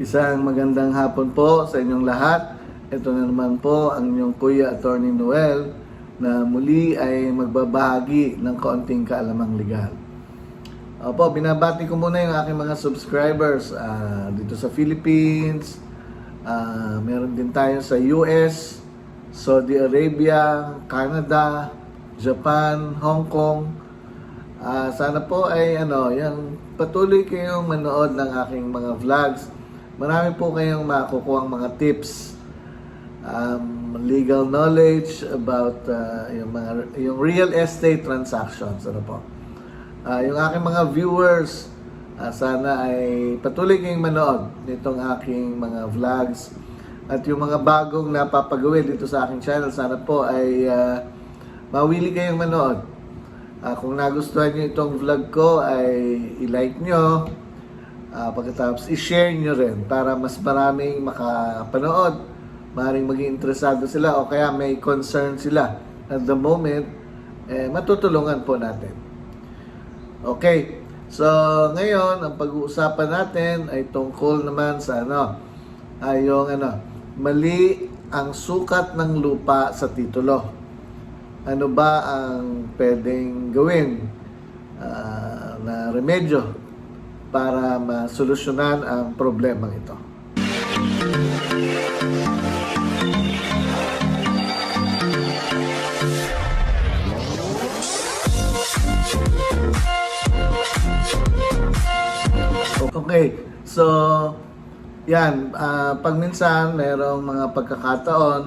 Isang magandang hapon po sa inyong lahat. Ito na naman po ang inyong Kuya Attorney Noel na muli ay magbabahagi ng kaunting kaalamang legal. Opo, binabati ko muna yung aking mga subscribers ah, dito sa Philippines. Ah, meron din tayo sa US, Saudi Arabia, Canada, Japan, Hong Kong. Ah, sana po ay ano, yung patuloy kayong manood ng aking mga vlogs. Marami po kayong makukuha mga tips, um, legal knowledge about ah, yung mga yung real estate transactions, ano po. Ah, yung aking mga viewers, ah, sana ay patuloy kayong manood nitong aking mga vlogs. At yung mga bagong napapagawin dito sa aking channel, sana po ay ah, mawili kayong manood. Ah, kung nagustuhan nyo itong vlog ko ay i-like nyo. Ah, pagkatapos i-share nyo rin para mas maraming makapanood. Maring maging interesado sila o kaya may concern sila at the moment, eh, matutulungan po natin. Okay. So, ngayon, ang pag-uusapan natin ay tungkol naman sa ano, ay yung ano, mali ang sukat ng lupa sa titulo. Ano ba ang pwedeng gawin ah, na remedyo para masolusyonan ang problemang ito? Okay, so yan, ah, pag minsan merong mga pagkakataon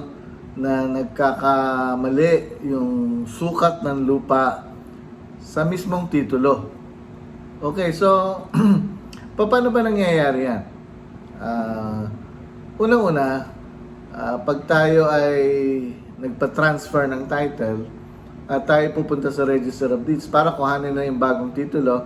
na nagkakamali yung sukat ng lupa sa mismong titulo. Okay, so paano ba nangyayari yan? Ah, unang-una, ah, pag tayo ay nagpa-transfer ng title at tayo pupunta sa Register of Deeds para kuhanin na yung bagong titulo,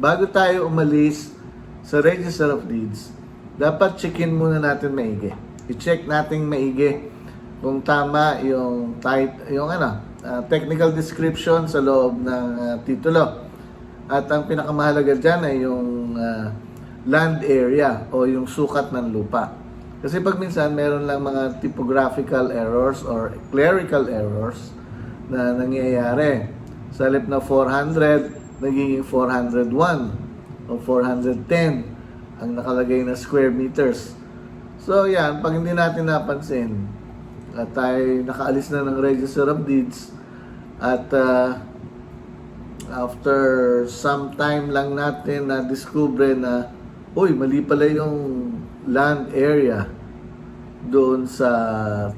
bago tayo umalis sa Register of Deeds, dapat checkin muna natin maigi. I-check natin maigi kung tama yung tit yung ano, ah, technical description sa loob ng ah, titulo. At ang pinakamahalaga diyan ay yung ah, land area o yung sukat ng lupa. Kasi pag minsan meron lang mga typographical errors or clerical errors na nangyayari. Sa halip na 400, nagiging 401 o 410 ang nakalagay na square meters. So yan, pag hindi natin napansin at tayo nakaalis na ng Register of Deeds at ah, after some time lang natin na discover na uy, mali pala yung land area doon sa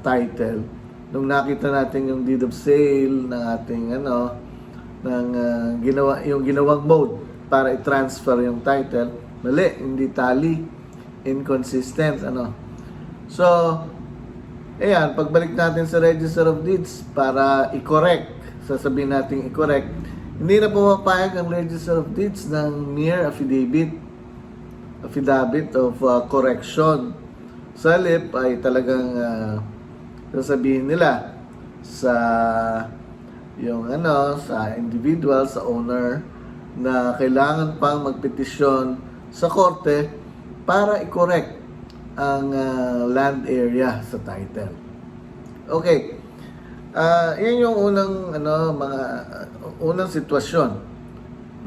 title. Nung nakita natin yung deed of sale ng ating ano ng ah, ginawa yung ginawang mode para i-transfer yung title, mali, hindi tally, inconsistent ano. So, ayan, pagbalik natin sa Register of Deeds para i-correct, sasabihin natin i-correct, hindi na pumapayag ang Register of Deeds ng mere affidavit, affidavit of uh, correction. Sa halip ay talagang uh, sasabihin nila sa yung ano sa individual sa owner na kailangan pang magpetisyon sa korte para i-correct ang uh, land area sa title. Okay. Ah, yan yung unang ano mga uh, unang sitwasyon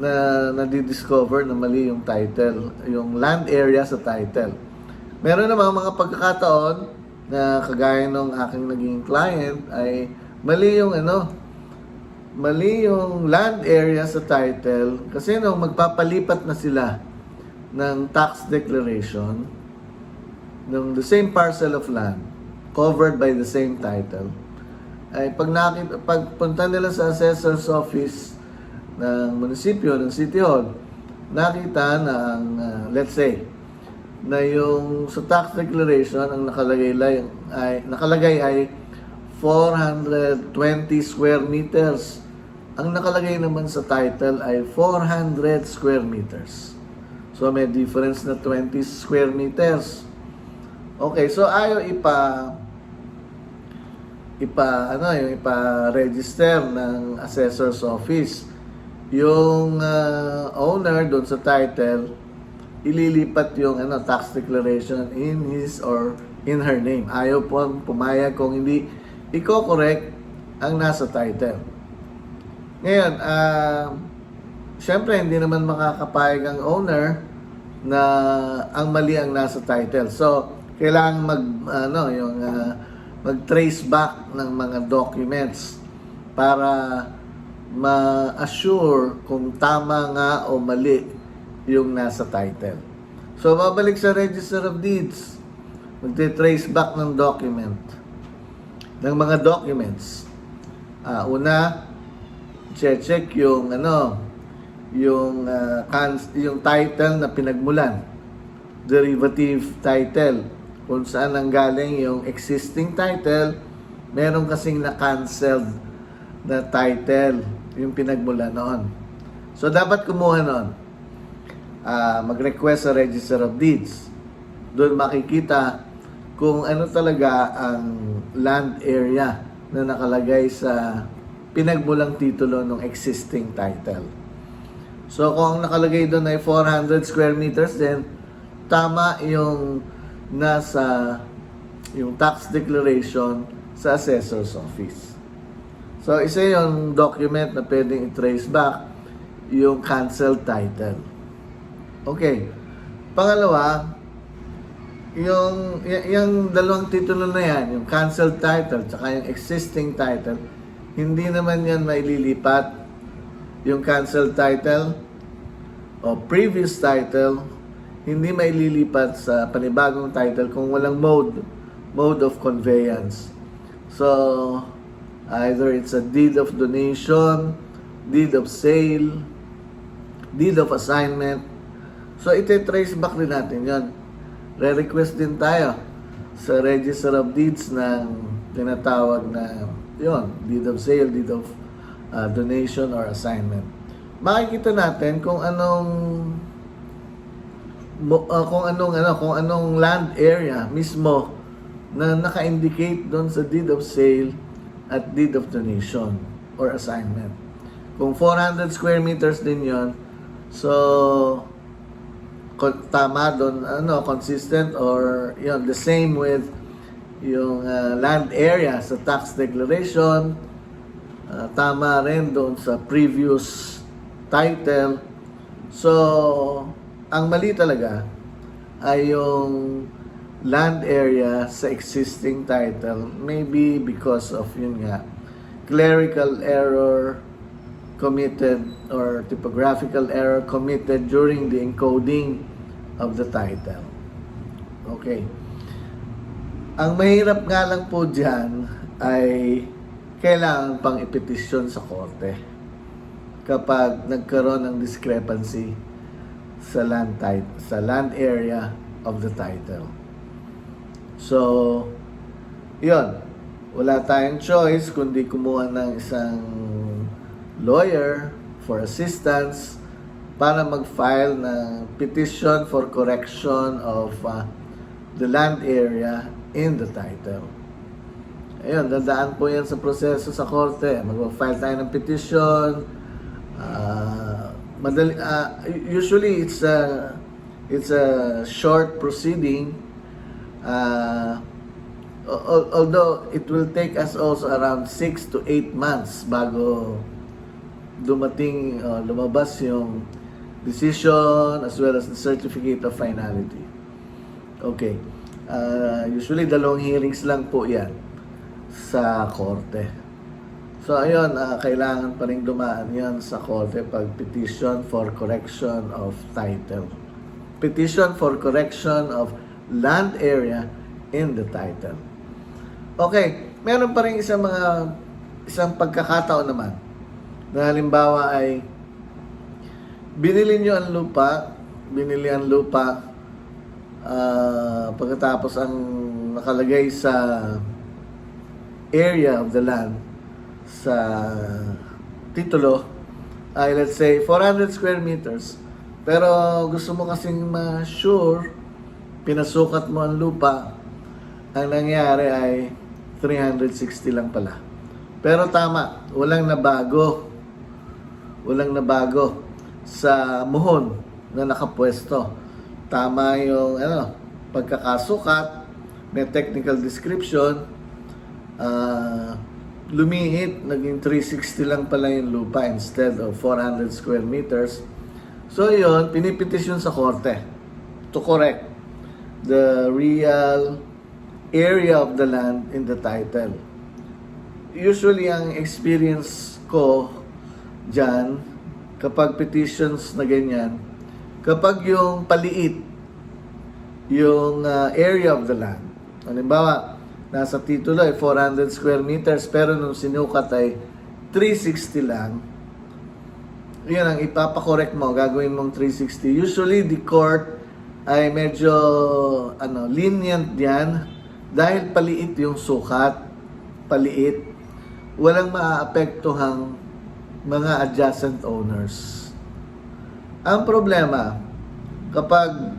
na nadi-discover na mali yung title, yung land area sa title. Meron namang mga pagkakataon na kagaya nung aking naging client ay mali yung ano, mali yung land area sa title kasi nung magpapalipat na sila ng tax declaration ng the same parcel of land covered by the same title ay pag nakita pagpunta nila sa assessor's office ng munisipyo ng city hall nakita na ang ah, let's say na yung sa tax declaration ang nakalagay lang ay nakalagay ay 420 square meters. Ang nakalagay naman sa title ay 400 square meters. So may difference na 20 square meters. Okay, so ayaw ipa ipa ano yung ipa-register ng assessor's office yung ah, owner doon sa title ililipat yung ano, tax declaration in his or in her name. Ayaw po pumayag kung hindi i-correct ang nasa title. Ngayon, ah, syempre hindi naman makakapayag ang owner na ang mali ang nasa title. So, kailangan mag ano yung ah, mag-trace back ng mga documents para ma-assure kung tama nga o mali yung nasa title. So, babalik sa Register of Deeds. Magte-trace back ng document. Ng mga documents. Ah, una, check yung ano, yung ah, cans- yung title na pinagmulan. Derivative title. Kung saan ang galing yung existing title, meron kasing na-canceled na title, yung pinagmula noon. So, dapat kumuha noon. Ah, mag-request sa Register of Deeds. Doon makikita kung ano talaga ang land area na nakalagay sa pinagmulang titulo ng existing title. So kung nakalagay doon ay 400 square meters, then tama yung nasa yung tax declaration sa assessor's office. So isa yung document na pwedeng i-trace back yung canceled title. Okay. Pangalawa, yung, yung dalawang titulo na yan, yung canceled title, tsaka yung existing title, hindi naman yan maililipat yung canceled title o previous title, hindi maililipat sa panibagong title kung walang mode, mode of conveyance. So, either it's a deed of donation, deed of sale, deed of assignment. So, iti-trace back din natin yon. Re-request din tayo sa Register of Deeds ng tinatawag na yon, deed of sale, deed of uh, donation or assignment. Makikita natin kung anong uh, kung anong ano, kung anong land area mismo na naka-indicate doon sa deed of sale at deed of donation or assignment. Kung 400 square meters din 'yon, so tama doon ano consistent or 'yon the same with yung uh, land area sa tax declaration uh, tama rin doon sa previous title so ang mali talaga ay yung land area sa existing title maybe because of yun nga clerical error committed or typographical error committed during the encoding of the title. Okay. Ang mahirap nga lang po dyan ay kailangan pang ipetisyon sa korte kapag nagkaroon ng discrepancy sa land type, sa land area of the title. So, yun. Wala tayong choice kundi kumuha ng isang lawyer for assistance para mag-file ng petition for correction of uh, the land area in the title. Ayun, dadaan po yan sa proseso sa korte. Mag-file tayo ng petition. Uh, madali, uh, usually, it's a, it's a short proceeding. Uh, al- although, it will take us also around 6 to 8 months bago dumating, uh, lumabas yung decision as well as the certificate of finality. Okay. Uh, usually, dalawang hearings lang po yan sa korte. So, ayun, ah, kailangan pa rin dumaan yan sa korte pag petition for correction of title. Petition for correction of land area in the title. Okay, meron pa rin isang mga isang pagkakataon naman na halimbawa ay binili nyo ang lupa, binili ang lupa ah, pagkatapos ang nakalagay sa area of the land sa titulo ay let's say 400 square meters. Pero gusto mo kasing ma-sure pinasukat mo ang lupa ang nangyari ay 360 lang pala. Pero tama walang nabago. Walang nabago sa muhon na nakapwesto. Tama yung ano, pagkakasukat, may technical description, ah, lumiit, naging 360 lang pala yung lupa instead of 400 square meters. So yun, pinipetisyon sa korte to correct the real area of the land in the title. Usually, ang experience ko dyan, kapag petitions na ganyan, kapag yung paliit, yung uh, area of the land, halimbawa, nasa titulo ay 400 square meters, pero nung sinukat ay 360 lang, yun ang ipapakorek mo, gagawin mong 360. Usually, the court ay medyo ano, lenient diyan dahil paliit yung sukat, paliit, walang maaapektuhang mga adjacent owners. Ang problema, kapag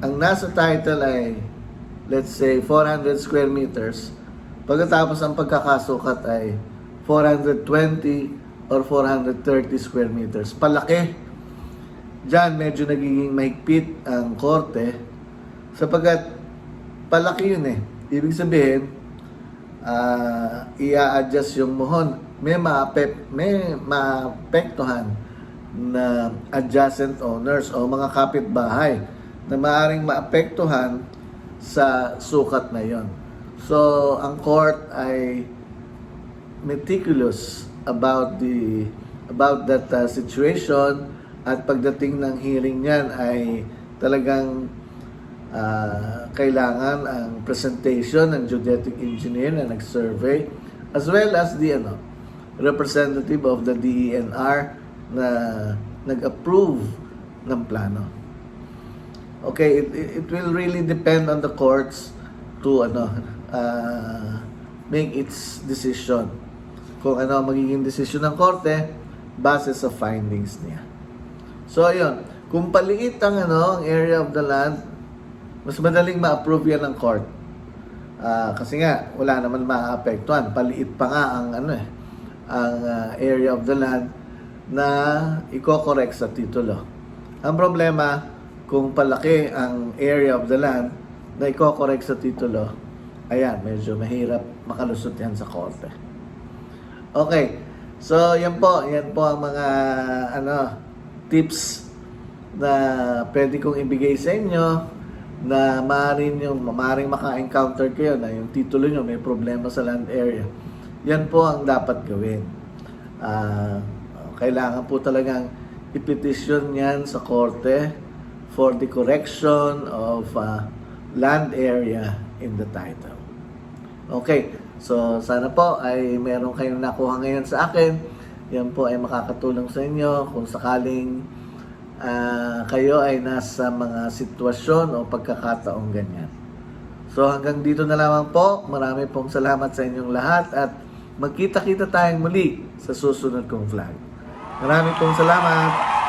ang nasa title ay, let's say, 400 square meters, pagkatapos ang pagkakasukat ay 420 or 430 square meters. Palaki. Diyan medyo nagiging mahigpit ang korte sapagkat palaki yun eh. Ibig sabihin, ah i-adjust yung muhon. May maapek, may maapektuhan na adjacent owners o mga kapitbahay na maaring maapektuhan sa sukat na yon. So, ang court ay meticulous about the about that uh, situation at pagdating ng hearing niyan ay talagang ah, kailangan ang presentation ng geodetic engineer na nag-survey as well as the ano representative of the DENR na nag-approve ng plano. Okay, it, it, will really depend on the courts to ano uh, make its decision. Kung ano magiging desisyon ng korte base sa findings niya. So ayun, kung paliit ang ano ang area of the land, mas madaling ma-approve yan ng court. Ah, kasi nga wala naman maaapektuhan, paliit pa nga ang ano eh ang ah, area of the land na i-correct sa titulo. Ang problema, kung palaki ang area of the land na i-correct sa titulo, ayan, medyo mahirap makalusot yan sa korte. Okay, so yan po, yan po ang mga ano tips na pwede kong ibigay sa inyo na maaaring yung maaaring maka-encounter kayo na yung titulo nyo may problema sa land area. Yan po ang dapat gawin. Ah, kailangan po talagang ipetisyon yan sa korte for the correction of ah, land area in the title. Okay, so sana po ay meron kayong nakuha ngayon sa akin. Yan po ay makakatulong sa inyo kung sakaling ah, kayo ay nasa mga sitwasyon o pagkakataong ganyan. So hanggang dito na lamang po. Marami pong salamat sa inyong lahat at magkita-kita tayong muli sa susunod kong vlog. Marami pong salamat.